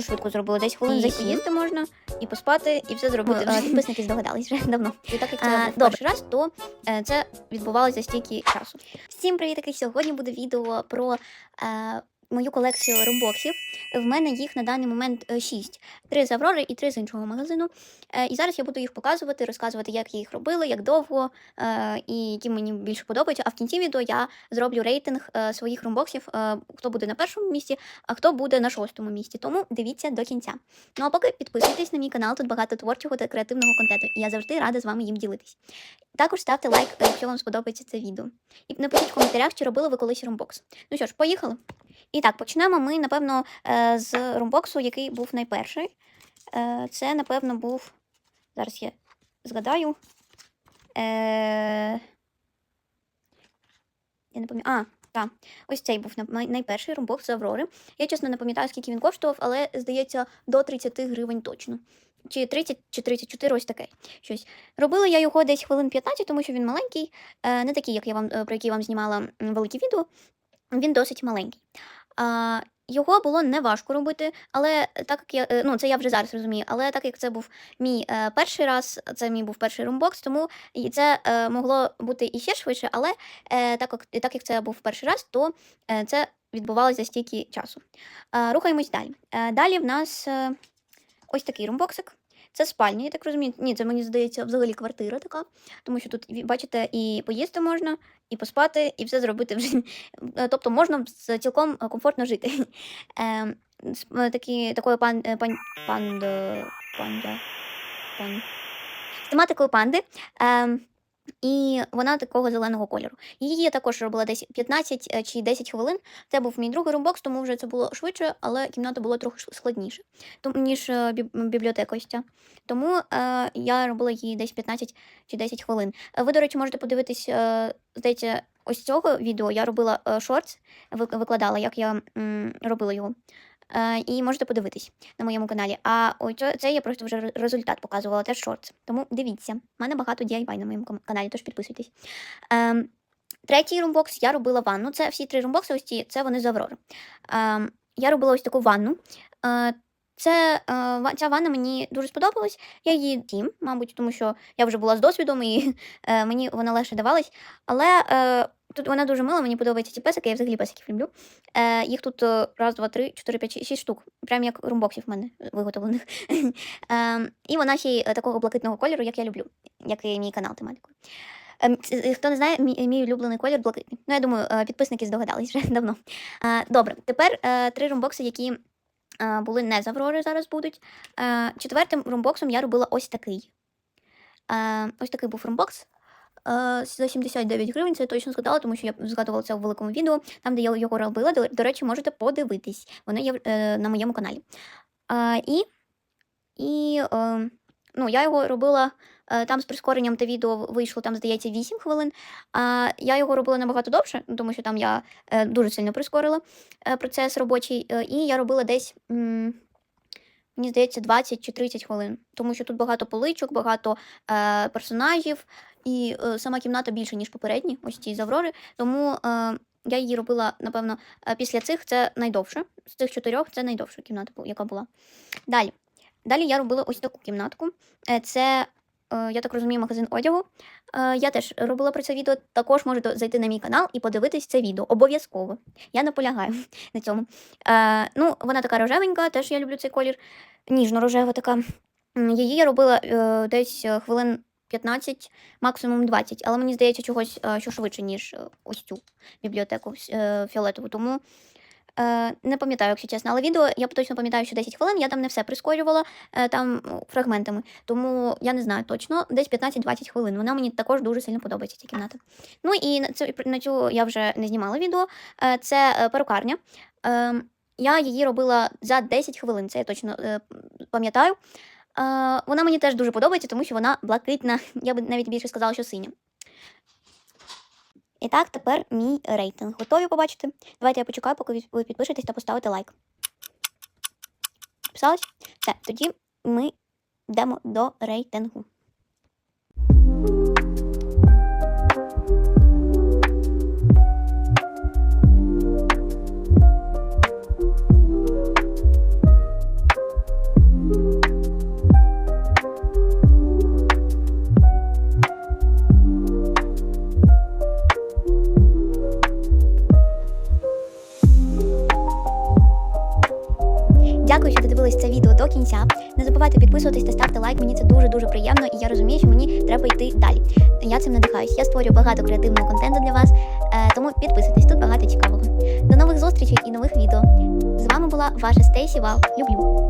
Швидко зробили. Десь хвилин за поїсти можна, і поспати, і все зробити. Ну. Підписники здогадались вже давно. І так як А, це був добре. перший раз, то е, це відбувалося стільки часу. Всім привітки! Сьогодні буде відео про е, мою колекцію румбоксів. В мене їх на даний момент 6. Три з Аврори і три з іншого магазину. Е, і зараз я буду їх показувати, розказувати, як я їх робила, як довго е, і які мені більше подобаються. А в кінці відео я зроблю рейтинг е, своїх румбоксів, е, хто буде на першому місці, а хто буде на шостому місці. Тому дивіться до кінця. Ну а поки підписуйтесь на мій канал, тут багато творчого та креативного контенту, і я завжди рада з вами їм ділитись. Також ставте лайк, е, якщо вам сподобається це відео. І напишіть в коментарях, чи робили ви колись румбокс. Ну що ж, поїхали. І так, почнемо ми, напевно, е, з румбоксу, який був найперший. Е, Це, напевно, був. Зараз я згадаю. Е... Я не пам'ятаю. А, так. Ось цей був найперший румбокс з Аврори. Я чесно не пам'ятаю, скільки він коштував, але здається, до 30 гривень точно. Чи 30, чи 34, ось таке щось. Робила я його десь хвилин 15, тому що він маленький, не такий, як я вам про який вам знімала велике відео. Він досить маленький. А, його було не важко робити, але так як я, е, ну це я вже зараз розумію, але так як це був мій е, перший раз, це мій був перший румбокс, тому і це е, могло бути і ще швидше, але е, так, як, так як це був перший раз, то е, це відбувалося за стільки часу. Е, рухаємось далі. Е, далі в нас е, ось такий румбоксик. Це спальня, я так розумію. Ні, це мені здається взагалі квартира така, тому що тут бачите, і поїсти можна, і поспати, і все зробити вже. житті. Тобто можна цілком е, комфортно жити. Е, з- е, такі, такою пан, е, пан, панда, пан, з тематикою панди. І вона такого зеленого кольору. Її я також робила десь 15 е, чи 10 хвилин. Це був мій другий румбокс, тому вже це було швидше, але кімната була трохи складніше, ніж е, бібліотека. Тому е, я робила її десь 15 чи 10 хвилин. Е, Ви, до речі, можете подивитись, е, здається, ось цього відео я робила шортс, викладала, як я м, робила його. Е, і можете подивитись на моєму каналі. А це, я просто вже результат показувала, теж шортс. Тому дивіться, в мене багато DIY на моєму каналі, тож підписуйтесь. Ем, третій румбокс я робила ванну. Це всі три румбокси, ось ці, це вони з Аврори. Ем, я робила ось таку ванну. Е, це, е, ця ванна мені дуже сподобалась. Я її тім, мабуть, тому що я вже була з досвідом і мені вона легше давалась. Але тут вона дуже мила, мені подобаються ці песики, я взагалі песиків люблю. Е, їх тут е, раз, два, три, чотири, п'ять, шість- штук. Прям як румбоксів в мене виготовлених. е, і вона ще й е, такого блакитного кольору, як я люблю, як і мій канал тематикою. Ем, Хто не знає, мій, мій улюблений колір блакитний. Ну, я думаю, е, підписники здогадались вже давно. Добре, тепер три румбокси, які були не з Аврори, зараз будуть. Четвертим румбоксом я робила ось такий. Ось такий був румбокс. Е, За 79 гривень, це я точно згадала, тому що я згадувала це у великому відео, там, де я його робила. До, речі, можете подивитись. Воно є е, на моєму каналі. Е, і і ну, я його робила там з прискоренням те відео вийшло, там, здається, 8 хвилин. Я його робила набагато довше, тому що там я дуже сильно прискорила процес робочий. І я робила десь. Мені здається, 20 чи 30 хвилин, тому що тут багато поличок, багато е, персонажів, і е, сама кімната більше, ніж попередні, ось ці заврори. Тому е, я її робила, напевно, е, після цих це найдовше. З цих чотирьох це найдовша кімната, яка була. Далі. Далі я робила ось таку кімнатку. Е, Це, я так розумію, магазин одягу. Е, Я теж робила про це відео. Також можете зайти на мій канал і подивитись це відео. Обов'язково. Я наполягаю на цьому. Е, ну, вона така рожевенька, теж я люблю цей колір. Ніжно-рожева така. Її я робила е, десь е, хвилин 15, максимум 20, але мені здається, чогось е, що швидше, ніж е, ось цю бібліотеку е, фіолетову. Тому е, не пам'ятаю, якщо чесно. Але відео я точно пам'ятаю, що 10 хвилин, я там не все прискорювала е, там ну, фрагментами. Тому я не знаю точно, десь 15-20 хвилин. Вона мені також дуже сильно подобається, ця кімната. Ну і на цю, на цю я вже не знімала відео. Е, це перукарня. Е, я її робила за 10 хвилин, це я точно пам'ятаю. Вона мені теж дуже подобається, тому що вона блакитна, я б навіть більше сказала, що синя. І так, тепер мій рейтинг. Готові побачити? Давайте я почекаю, поки ви- підпишетесь та поставите лайк. Підписались? Все, тоді ми йдемо до рейтингу. Додивились це відео до кінця. Не забувайте підписуватись та ставте лайк. Мені це дуже дуже приємно, і я розумію, що мені треба йти далі. Я цим надихаюсь. Я створюю багато креативного контенту для вас, е, тому підписуйтесь, тут багато цікавого. До нових зустрічей і нових відео. З вами була ваша Стейсі Вау. Люблю.